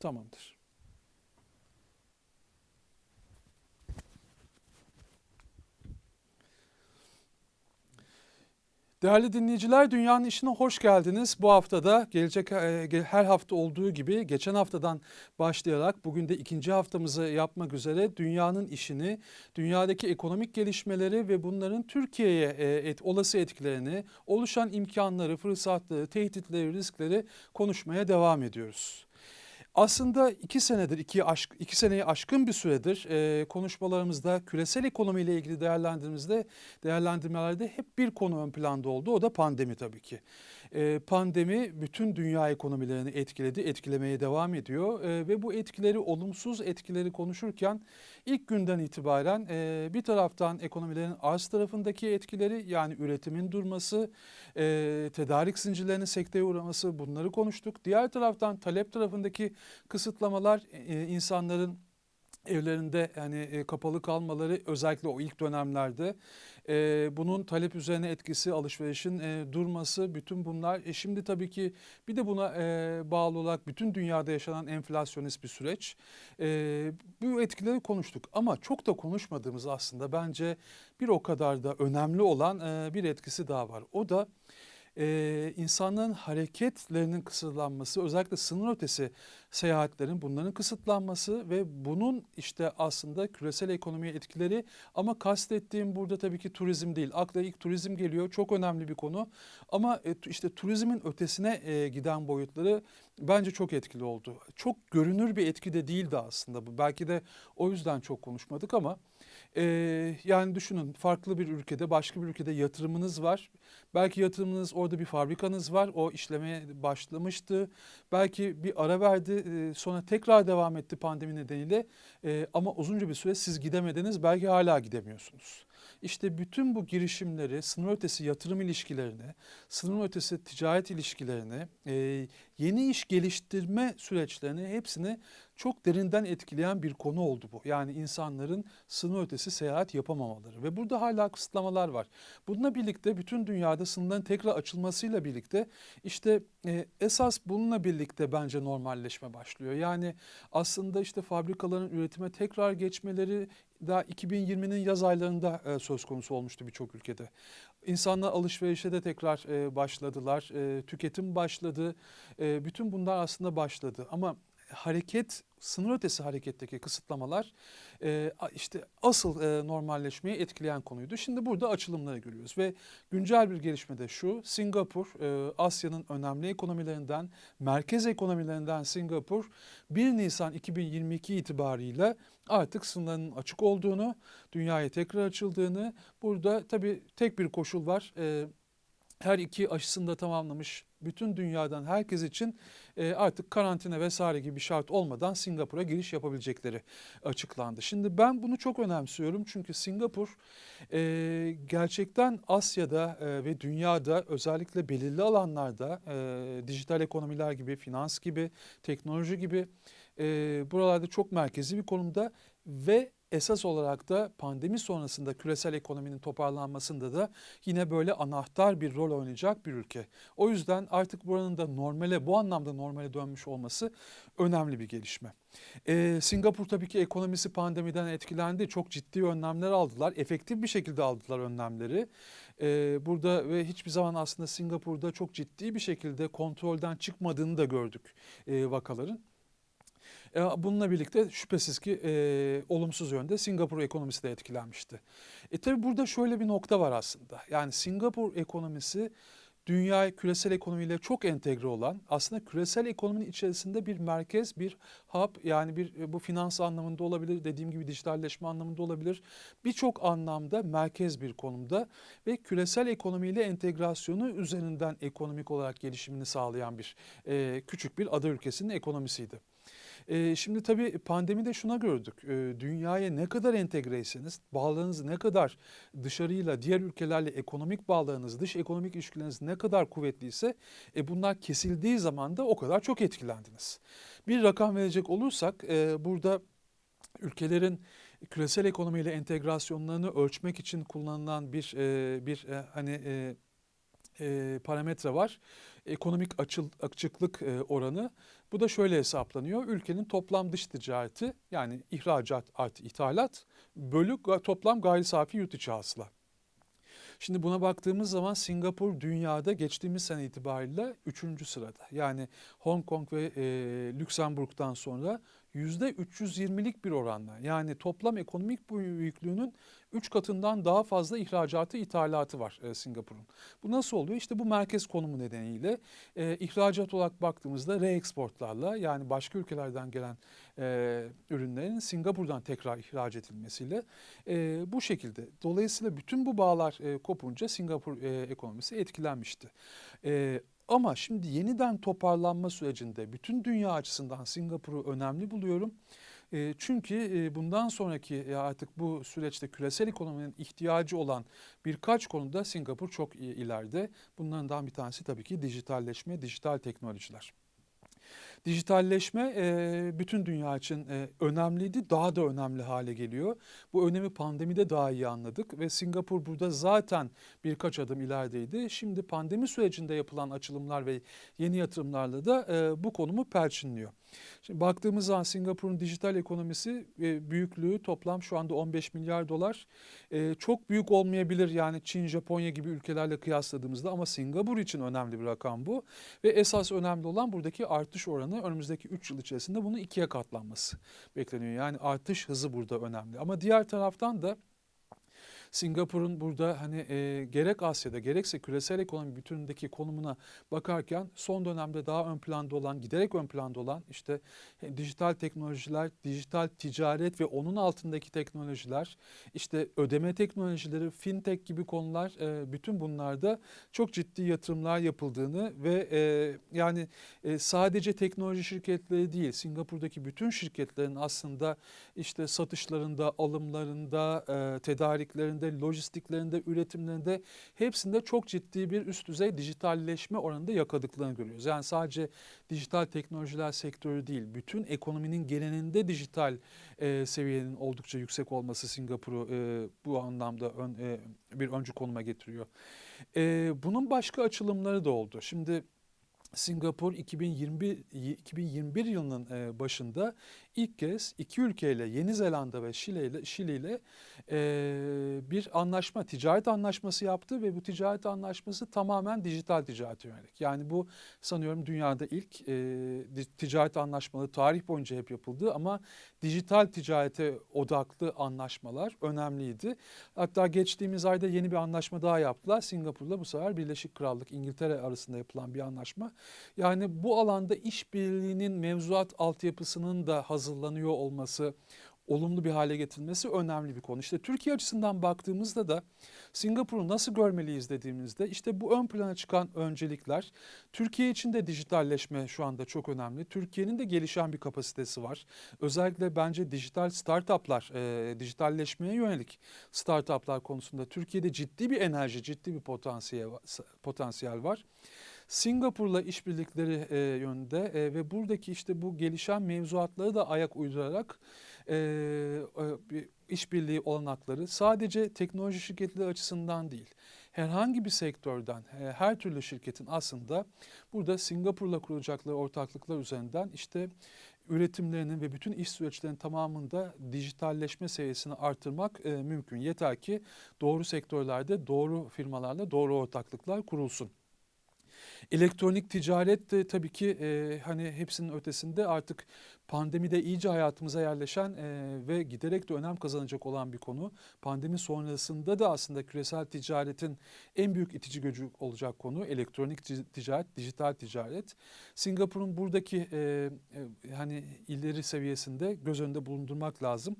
Tamamdır. Değerli dinleyiciler, Dünyanın İşine hoş geldiniz. Bu haftada gelecek e, her hafta olduğu gibi geçen haftadan başlayarak bugün de ikinci haftamızı yapmak üzere dünyanın işini, dünyadaki ekonomik gelişmeleri ve bunların Türkiye'ye e, et, olası etkilerini, oluşan imkanları, fırsatları, tehditleri, riskleri konuşmaya devam ediyoruz. Aslında iki senedir, iki, aşk, iki seneyi aşkın bir süredir e, konuşmalarımızda küresel ekonomiyle ilgili değerlendirmemizde, değerlendirmelerde hep bir konu ön planda oldu. O da pandemi tabii ki. E, pandemi bütün dünya ekonomilerini etkiledi, etkilemeye devam ediyor. E, ve bu etkileri, olumsuz etkileri konuşurken ilk günden itibaren e, bir taraftan ekonomilerin arz tarafındaki etkileri yani üretimin durması, e, tedarik zincirlerinin sekteye uğraması bunları konuştuk. Diğer taraftan talep tarafındaki kısıtlamalar e, insanların evlerinde yani e, kapalı kalmaları özellikle o ilk dönemlerde e, bunun talep üzerine etkisi, alışverişin e, durması bütün bunlar. E, şimdi tabii ki bir de buna bağlı olarak bütün dünyada yaşanan enflasyonist bir süreç. Bu etkileri konuştuk ama çok da konuşmadığımız aslında bence bir o kadar da önemli olan bir etkisi daha var. O da e, insanların hareketlerinin kısıtlanması, özellikle sınır ötesi seyahatlerin bunların kısıtlanması ve bunun işte aslında küresel ekonomiye etkileri ama kastettiğim burada tabii ki turizm değil. Akla ilk turizm geliyor. Çok önemli bir konu. Ama e, işte turizmin ötesine e, giden boyutları bence çok etkili oldu. Çok görünür bir etki de değildi aslında bu. Belki de o yüzden çok konuşmadık ama e, yani düşünün farklı bir ülkede, başka bir ülkede yatırımınız var. Belki yatırımınız orada bir fabrikanız var. O işlemeye başlamıştı. Belki bir ara verdi. e, Sonra tekrar devam etti pandemi nedeniyle. E, Ama uzunca bir süre siz gidemediniz. Belki hala gidemiyorsunuz. İşte bütün bu girişimleri, sınır ötesi yatırım ilişkilerini, sınır ötesi ticaret ilişkilerini, e, yeni iş geliştirme süreçlerini hepsini çok derinden etkileyen bir konu oldu bu. Yani insanların sınır ötesi seyahat yapamamaları ve burada hala kısıtlamalar var. Bununla birlikte bütün dünyada sınırların tekrar açılmasıyla birlikte işte e, esas bununla birlikte bence normalleşme başlıyor. Yani aslında işte fabrikaların üretime tekrar geçmeleri daha 2020'nin yaz aylarında e, söz konusu olmuştu birçok ülkede. İnsanlar alışverişe de tekrar e, başladılar, e, tüketim başladı, e, bütün bunlar aslında başladı. Ama hareket, sınır ötesi hareketteki kısıtlamalar e, işte asıl e, normalleşmeyi etkileyen konuydu. Şimdi burada açılımları görüyoruz ve güncel bir gelişme de şu, Singapur, e, Asya'nın önemli ekonomilerinden, merkez ekonomilerinden Singapur 1 Nisan 2022 itibarıyla artık sınırlarının açık olduğunu, dünyaya tekrar açıldığını, burada tabii tek bir koşul var. E, her iki aşısını da tamamlamış bütün dünyadan herkes için e, artık karantina vesaire gibi bir şart olmadan Singapur'a giriş yapabilecekleri açıklandı. Şimdi ben bunu çok önemsiyorum çünkü Singapur e, gerçekten Asya'da e, ve dünyada özellikle belirli alanlarda dijital ekonomiler gibi, finans gibi, teknoloji gibi buralarda çok merkezi bir konumda ve esas olarak da pandemi sonrasında küresel ekonominin toparlanmasında da yine böyle anahtar bir rol oynayacak bir ülke. O yüzden artık buranın da normale bu anlamda normale dönmüş olması önemli bir gelişme. Ee, Singapur tabii ki ekonomisi pandemiden etkilendi. Çok ciddi önlemler aldılar. Efektif bir şekilde aldılar önlemleri. Ee, burada ve hiçbir zaman aslında Singapur'da çok ciddi bir şekilde kontrolden çıkmadığını da gördük e, vakaların. E, Bununla birlikte şüphesiz ki e, olumsuz yönde Singapur ekonomisi de etkilenmişti. E tabi burada şöyle bir nokta var aslında. Yani Singapur ekonomisi dünya küresel ekonomiyle çok entegre olan aslında küresel ekonominin içerisinde bir merkez, bir hub yani bir e, bu finans anlamında olabilir, dediğim gibi dijitalleşme anlamında olabilir. Birçok anlamda merkez bir konumda ve küresel ekonomiyle entegrasyonu üzerinden ekonomik olarak gelişimini sağlayan bir e, küçük bir ada ülkesinin ekonomisiydi. Ee, şimdi tabii pandemide şuna gördük. Ee, dünyaya ne kadar entegreyseniz, bağlarınız ne kadar dışarıyla, diğer ülkelerle ekonomik bağlarınız, dış ekonomik ilişkileriniz ne kadar kuvvetliyse e, bunlar kesildiği zaman da o kadar çok etkilendiniz. Bir rakam verecek olursak e, burada ülkelerin küresel ekonomiyle entegrasyonlarını ölçmek için kullanılan bir e, bir e, hani e, e, parametre var. Ekonomik açıl, açıklık e, oranı. Bu da şöyle hesaplanıyor. Ülkenin toplam dış ticareti yani ihracat artı ithalat bölü toplam gayri safi yurt içi hasıla. Şimdi buna baktığımız zaman Singapur dünyada geçtiğimiz sene itibariyle 3. sırada. Yani Hong Kong ve e, Lüksemburg'dan sonra %320'lik bir oranla yani toplam ekonomik büyüklüğünün 3 katından daha fazla ihracatı ithalatı var e, Singapur'un. Bu nasıl oluyor? İşte bu merkez konumu nedeniyle e, ihracat olarak baktığımızda re-exportlarla yani başka ülkelerden gelen e, ürünlerin Singapur'dan tekrar ihraç edilmesiyle e, bu şekilde. Dolayısıyla bütün bu bağlar e, kopunca Singapur e, ekonomisi etkilenmişti. E, ama şimdi yeniden toparlanma sürecinde bütün dünya açısından Singapur'u önemli buluyorum. E, çünkü e, bundan sonraki e, artık bu süreçte küresel ekonominin ihtiyacı olan birkaç konuda Singapur çok ileride. Bunlardan bir tanesi tabii ki dijitalleşme, dijital teknolojiler. Dijitalleşme e, bütün dünya için e, önemliydi, daha da önemli hale geliyor. Bu önemi pandemide daha iyi anladık ve Singapur burada zaten birkaç adım ilerideydi. Şimdi pandemi sürecinde yapılan açılımlar ve yeni yatırımlarla da e, bu konumu perçinliyor. Şimdi baktığımız zaman Singapur'un dijital ekonomisi e, büyüklüğü toplam şu anda 15 milyar dolar. E, çok büyük olmayabilir yani Çin, Japonya gibi ülkelerle kıyasladığımızda ama Singapur için önemli bir rakam bu. Ve esas önemli olan buradaki artış oranı önümüzdeki 3 yıl içerisinde bunu ikiye katlanması bekleniyor. Yani artış hızı burada önemli. Ama diğer taraftan da Singapur'un burada hani e, gerek Asya'da gerekse küresel ekonomi bütünündeki konumuna bakarken son dönemde daha ön planda olan, giderek ön planda olan işte dijital teknolojiler, dijital ticaret ve onun altındaki teknolojiler, işte ödeme teknolojileri, fintech gibi konular e, bütün bunlarda çok ciddi yatırımlar yapıldığını ve e, yani e, sadece teknoloji şirketleri değil, Singapur'daki bütün şirketlerin aslında işte satışlarında, alımlarında, e, tedariklerinde, lojistiklerinde, üretimlerinde hepsinde çok ciddi bir üst düzey dijitalleşme oranında yakaladıklarını görüyoruz. Yani sadece dijital teknolojiler sektörü değil, bütün ekonominin genelinde dijital e, seviyenin oldukça yüksek olması Singapur'u e, bu anlamda ön, e, bir öncü konuma getiriyor. E, bunun başka açılımları da oldu. Şimdi Singapur 2021, 2021 yılının e, başında ilk kez iki ülkeyle Yeni Zelanda ve Şili ile, Şili ile e, bir anlaşma, ticaret anlaşması yaptı ve bu ticaret anlaşması tamamen dijital ticarete yönelik. Yani bu sanıyorum dünyada ilk e, ticaret anlaşmaları tarih boyunca hep yapıldı ama dijital ticarete odaklı anlaşmalar önemliydi. Hatta geçtiğimiz ayda yeni bir anlaşma daha yaptılar. Singapur'la bu sefer Birleşik Krallık, İngiltere arasında yapılan bir anlaşma. Yani bu alanda işbirliğinin mevzuat altyapısının da hazırlanıyor olması, olumlu bir hale getirilmesi önemli bir konu. İşte Türkiye açısından baktığımızda da Singapur'u nasıl görmeliyiz dediğimizde işte bu ön plana çıkan öncelikler Türkiye için de dijitalleşme şu anda çok önemli. Türkiye'nin de gelişen bir kapasitesi var. Özellikle bence dijital startuplar, e, dijitalleşmeye yönelik startuplar konusunda Türkiye'de ciddi bir enerji, ciddi bir potansiyel, potansiyel var. Singapur'la işbirlikleri e, yönünde e, ve buradaki işte bu gelişen mevzuatları da ayak uydurarak e, e, bir işbirliği olanakları sadece teknoloji şirketleri açısından değil, herhangi bir sektörden e, her türlü şirketin aslında burada Singapur'la kuracakları ortaklıklar üzerinden işte üretimlerinin ve bütün iş süreçlerinin tamamında dijitalleşme seviyesini artırmak e, mümkün. Yeter ki doğru sektörlerde doğru firmalarla doğru ortaklıklar kurulsun. Elektronik ticaret de tabii ki e, hani hepsinin ötesinde artık pandemide iyice hayatımıza yerleşen e, ve giderek de önem kazanacak olan bir konu. Pandemi sonrasında da aslında küresel ticaretin en büyük itici gücü olacak konu elektronik ti- ticaret, dijital ticaret. Singapur'un buradaki e, e, hani ileri seviyesinde göz önünde bulundurmak lazım.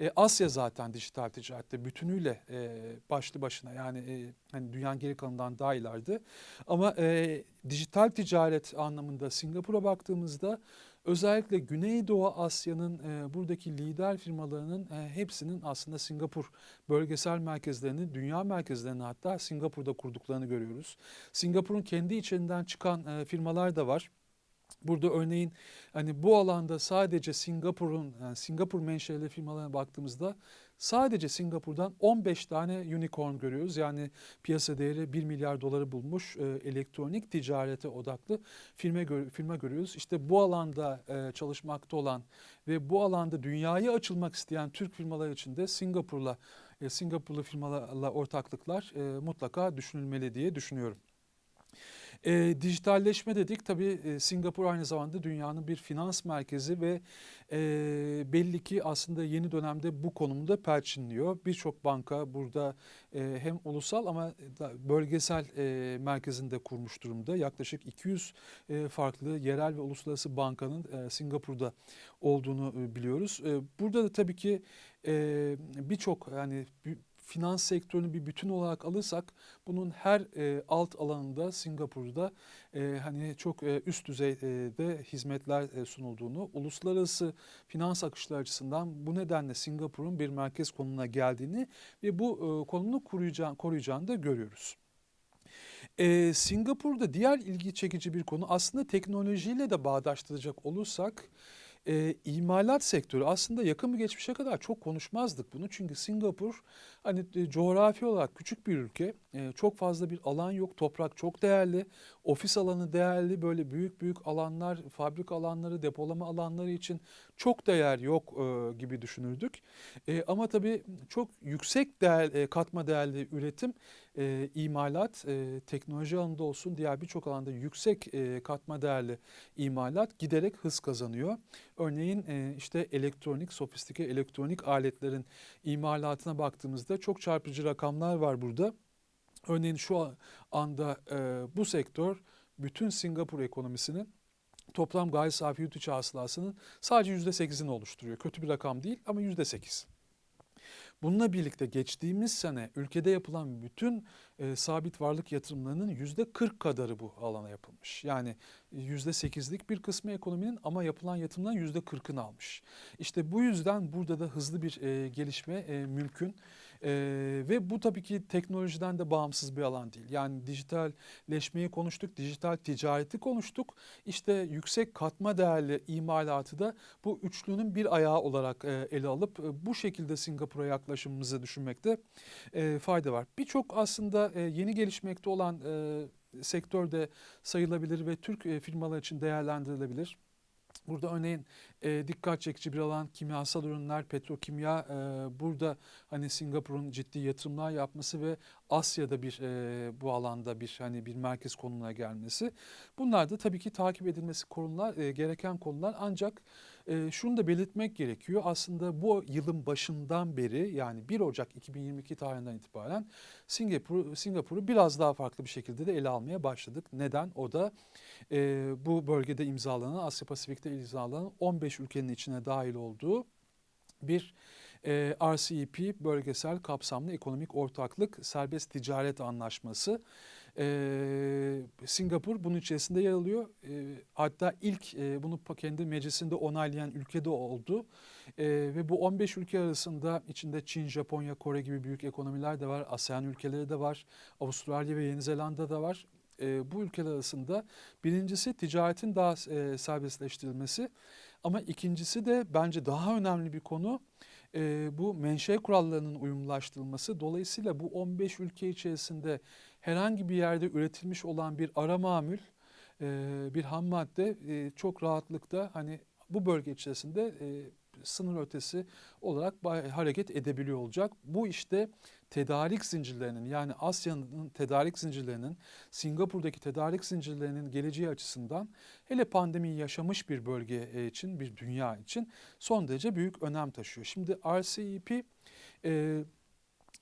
E, Asya zaten dijital ticarette bütünüyle e, başlı başına yani e, hani dünyanın geri kalanından daha ileride. Ama e, dijital ticaret anlamında Singapur'a baktığımızda özellikle Güneydoğu Asya'nın e, buradaki lider firmalarının e, hepsinin aslında Singapur bölgesel merkezlerini, dünya merkezlerini hatta Singapur'da kurduklarını görüyoruz. Singapur'un kendi içinden çıkan e, firmalar da var. Burada örneğin hani bu alanda sadece Singapur'un yani Singapur menşeli firmalarına baktığımızda sadece Singapur'dan 15 tane unicorn görüyoruz. Yani piyasa değeri 1 milyar doları bulmuş e, elektronik ticarete odaklı firma, gör, firma görüyoruz. İşte bu alanda e, çalışmakta olan ve bu alanda dünyaya açılmak isteyen Türk firmalar için de Singapur'la e, Singapurlu firmalarla ortaklıklar e, mutlaka düşünülmeli diye düşünüyorum. E, dijitalleşme dedik. Tabii e, Singapur aynı zamanda dünyanın bir finans merkezi ve e, belli ki aslında yeni dönemde bu konumda perçinliyor. Birçok banka burada e, hem ulusal ama bölgesel e, merkezinde kurmuş durumda. Yaklaşık 200 e, farklı yerel ve uluslararası bankanın e, Singapur'da olduğunu e, biliyoruz. E, burada da tabii ki e, birçok yani finans sektörünü bir bütün olarak alırsak bunun her e, alt alanında Singapur'da e, hani çok e, üst düzeyde hizmetler e, sunulduğunu, uluslararası finans akışları açısından bu nedenle Singapur'un bir merkez konumuna geldiğini ve bu e, konumunu koruyacağını, koruyacağını da görüyoruz. Ee, Singapur'da diğer ilgi çekici bir konu aslında teknolojiyle de bağdaştıracak olursak e, imalat sektörü aslında yakın bir geçmişe kadar çok konuşmazdık bunu. Çünkü Singapur hani e, coğrafi olarak küçük bir ülke. E, çok fazla bir alan yok. Toprak çok değerli. Ofis alanı değerli. Böyle büyük büyük alanlar, fabrika alanları, depolama alanları için çok değer yok e, gibi düşünürdük. E, ama tabii çok yüksek değer, e, katma değerli üretim, e, imalat, e, teknoloji alanında olsun diğer birçok alanda yüksek e, katma değerli imalat giderek hız kazanıyor. Örneğin e, işte elektronik, sofistike elektronik aletlerin imalatına baktığımızda çok çarpıcı rakamlar var burada. Örneğin şu anda e, bu sektör bütün Singapur ekonomisinin toplam gayri safi yurt içi hasılasının sadece %8'ini oluşturuyor. Kötü bir rakam değil ama %8. Bununla birlikte geçtiğimiz sene ülkede yapılan bütün e, sabit varlık yatırımlarının yüzde 40 kadarı bu alana yapılmış. Yani yüzde 8'lik bir kısmı ekonominin ama yapılan yatırımların yüzde 40'ını almış. İşte bu yüzden burada da hızlı bir e, gelişme e, mümkün. E, ve bu tabii ki teknolojiden de bağımsız bir alan değil. Yani dijitalleşmeyi konuştuk, dijital ticareti konuştuk. İşte yüksek katma değerli imalatı da bu üçlünün bir ayağı olarak e, ele alıp e, bu şekilde Singapur'a yaklaşımımızı düşünmekte e, fayda var. Birçok aslında e, yeni gelişmekte olan e, sektörde sayılabilir ve Türk e, firmalar için değerlendirilebilir. Burada örneğin e, dikkat çekici bir alan kimyasal ürünler, petrokimya. E, burada hani Singapur'un ciddi yatırımlar yapması ve Asya'da bir e, bu alanda bir hani bir merkez konumuna gelmesi. Bunlar da tabii ki takip edilmesi konular e, gereken konular ancak e, şunu da belirtmek gerekiyor. Aslında bu yılın başından beri yani 1 Ocak 2022 tarihinden itibaren Singapur Singapur'u biraz daha farklı bir şekilde de ele almaya başladık. Neden? O da e, bu bölgede imzalanan Asya Pasifik'te imzalanan 15 ülkenin içine dahil olduğu bir e, RCEP bölgesel kapsamlı ekonomik ortaklık serbest ticaret anlaşması. E, Singapur bunun içerisinde yer alıyor. E, hatta ilk e, bunu kendi meclisinde onaylayan ülkede oldu. E, ve bu 15 ülke arasında içinde Çin, Japonya, Kore gibi büyük ekonomiler de var. ASEAN ülkeleri de var. Avustralya ve Yeni Zelanda da var. E, bu ülkeler arasında birincisi ticaretin daha e, serbestleştirilmesi. Ama ikincisi de bence daha önemli bir konu e, bu menşe kurallarının uyumlaştırılması. Dolayısıyla bu 15 ülke içerisinde herhangi bir yerde üretilmiş olan bir ara mamül, e, bir ham madde e, çok rahatlıkla hani bu bölge içerisinde e, sınır ötesi olarak hareket edebiliyor olacak. Bu işte tedarik zincirlerinin yani Asya'nın tedarik zincirlerinin, Singapur'daki tedarik zincirlerinin geleceği açısından hele pandemiyi yaşamış bir bölge için, bir dünya için son derece büyük önem taşıyor. Şimdi RCEP e,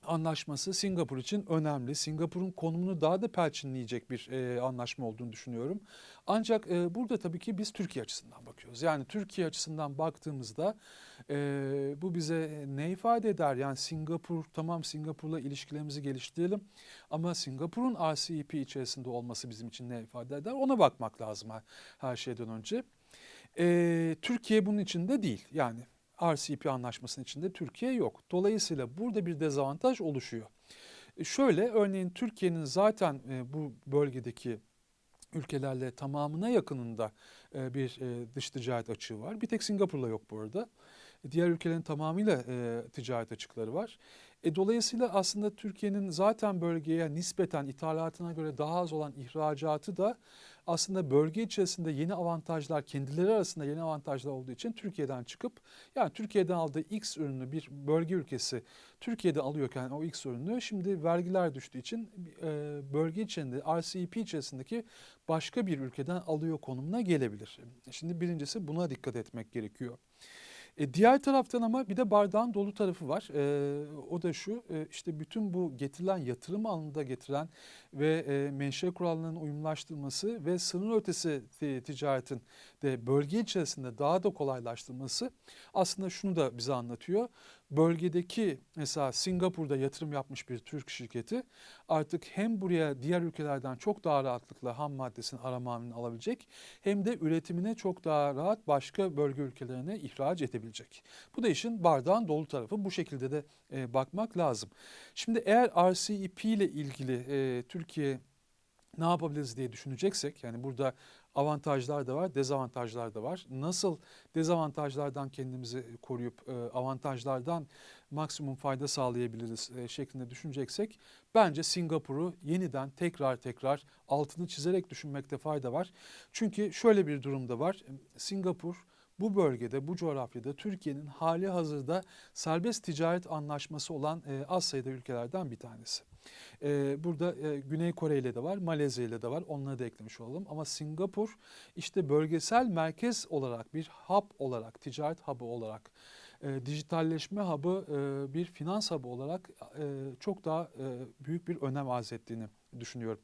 anlaşması Singapur için önemli. Singapur'un konumunu daha da perçinleyecek bir e, anlaşma olduğunu düşünüyorum. Ancak e, burada tabii ki biz Türkiye açısından bakıyoruz. Yani Türkiye açısından baktığımızda e, bu bize ne ifade eder? Yani Singapur tamam Singapur'la ilişkilerimizi geliştirelim ama Singapur'un RCEP içerisinde olması bizim için ne ifade eder? Ona bakmak lazım her, her şeyden önce. E, Türkiye bunun içinde değil. Yani RCEP anlaşmasının içinde Türkiye yok. Dolayısıyla burada bir dezavantaj oluşuyor. E şöyle örneğin Türkiye'nin zaten e, bu bölgedeki ülkelerle tamamına yakınında e, bir dış ticaret açığı var. Bir tek Singapur'la yok bu arada. Diğer ülkelerin tamamıyla ticaret açıkları var. E, dolayısıyla aslında Türkiye'nin zaten bölgeye nispeten ithalatına göre daha az olan ihracatı da aslında bölge içerisinde yeni avantajlar, kendileri arasında yeni avantajlar olduğu için Türkiye'den çıkıp yani Türkiye'den aldığı X ürünü bir bölge ülkesi Türkiye'de alıyorken o X ürünü şimdi vergiler düştüğü için e, bölge içinde RCEP içerisindeki başka bir ülkeden alıyor konumuna gelebilir. Şimdi birincisi buna dikkat etmek gerekiyor. E, diğer taraftan ama bir de bardağın dolu tarafı var. E, o da şu e, işte bütün bu getirilen yatırım alanında getiren ve e, menşe kurallarının uyumlaştırılması ve sınır ötesi ti- ticaretin de bölge içerisinde daha da kolaylaştırılması aslında şunu da bize anlatıyor. Bölgedeki mesela Singapur'da yatırım yapmış bir Türk şirketi artık hem buraya diğer ülkelerden çok daha rahatlıkla ham maddesini aramamını alabilecek hem de üretimine çok daha rahat başka bölge ülkelerine ihraç edebilecek. Bu da işin bardağın dolu tarafı. Bu şekilde de e, bakmak lazım. Şimdi eğer RCEP ile ilgili e, Türkiye ne yapabiliriz diye düşüneceksek yani burada avantajlar da var, dezavantajlar da var. Nasıl dezavantajlardan kendimizi koruyup e, avantajlardan maksimum fayda sağlayabiliriz e, şeklinde düşüneceksek bence Singapur'u yeniden tekrar tekrar altını çizerek düşünmekte fayda var. Çünkü şöyle bir durumda var. Singapur bu bölgede, bu coğrafyada Türkiye'nin hali hazırda serbest ticaret anlaşması olan e, az sayıda ülkelerden bir tanesi. E, burada e, Güney Kore ile de var, Malezya ile de var. Onları da eklemiş olalım. Ama Singapur işte bölgesel merkez olarak bir hub olarak, ticaret hub'ı olarak, e, dijitalleşme hub'ı, e, bir finans hub'ı olarak e, çok daha e, büyük bir önem arz ettiğini düşünüyorum.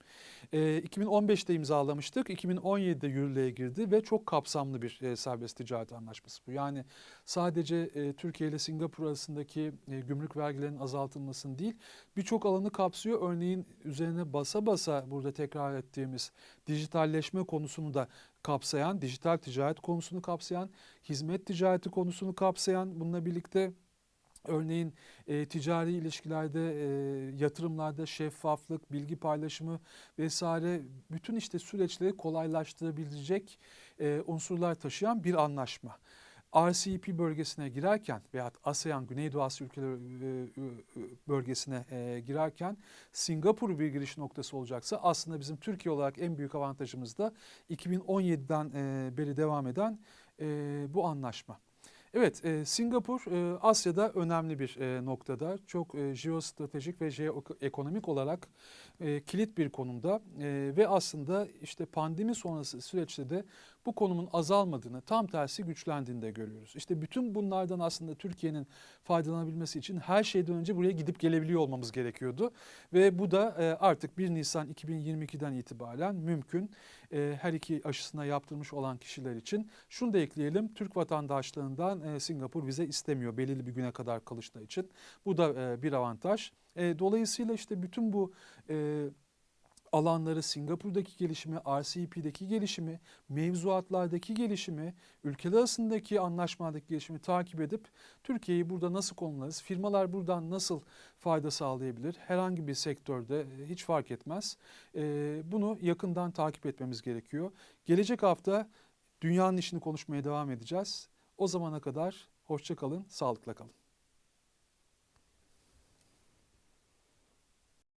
E, 2015'te imzalamıştık, 2017'de yürürlüğe girdi ve çok kapsamlı bir e, serbest ticaret anlaşması bu. Yani sadece e, Türkiye ile Singapur arasındaki e, gümrük vergilerinin azaltılmasını değil, birçok alanı kapsıyor. Örneğin üzerine basa basa burada tekrar ettiğimiz dijitalleşme konusunu da kapsayan, dijital ticaret konusunu kapsayan, hizmet ticareti konusunu kapsayan, bununla birlikte Örneğin e, ticari ilişkilerde, e, yatırımlarda şeffaflık, bilgi paylaşımı vesaire bütün işte süreçleri kolaylaştırabilecek e, unsurlar taşıyan bir anlaşma. RCEP bölgesine girerken veya ASEAN Güneydoğu Asya ülkeleri bölgesine girerken Singapur bir giriş noktası olacaksa aslında bizim Türkiye olarak en büyük avantajımız da 2017'den e, beri devam eden bu anlaşma. Evet, e, Singapur e, Asya'da önemli bir e, noktada. Çok e, jeostratejik ve jeoekonomik olarak e, kilit bir konumda e, ve aslında işte pandemi sonrası süreçte de bu konumun azalmadığını, tam tersi güçlendiğini de görüyoruz. İşte bütün bunlardan aslında Türkiye'nin faydalanabilmesi için her şeyden önce buraya gidip gelebiliyor olmamız gerekiyordu. Ve bu da e, artık 1 Nisan 2022'den itibaren mümkün. E, her iki aşısına yaptırmış olan kişiler için. Şunu da ekleyelim, Türk vatandaşlarından e, Singapur vize istemiyor belirli bir güne kadar kalıştığı için. Bu da bir avantaj. Dolayısıyla işte bütün bu alanları Singapur'daki gelişimi, RCEP'deki gelişimi, mevzuatlardaki gelişimi, ülkeler arasındaki anlaşmalardaki gelişimi takip edip Türkiye'yi burada nasıl konumlarız, firmalar buradan nasıl fayda sağlayabilir, herhangi bir sektörde e, hiç fark etmez. E, bunu yakından takip etmemiz gerekiyor. Gelecek hafta dünyanın işini konuşmaya devam edeceğiz. O zamana kadar hoşça kalın, sağlıkla kalın.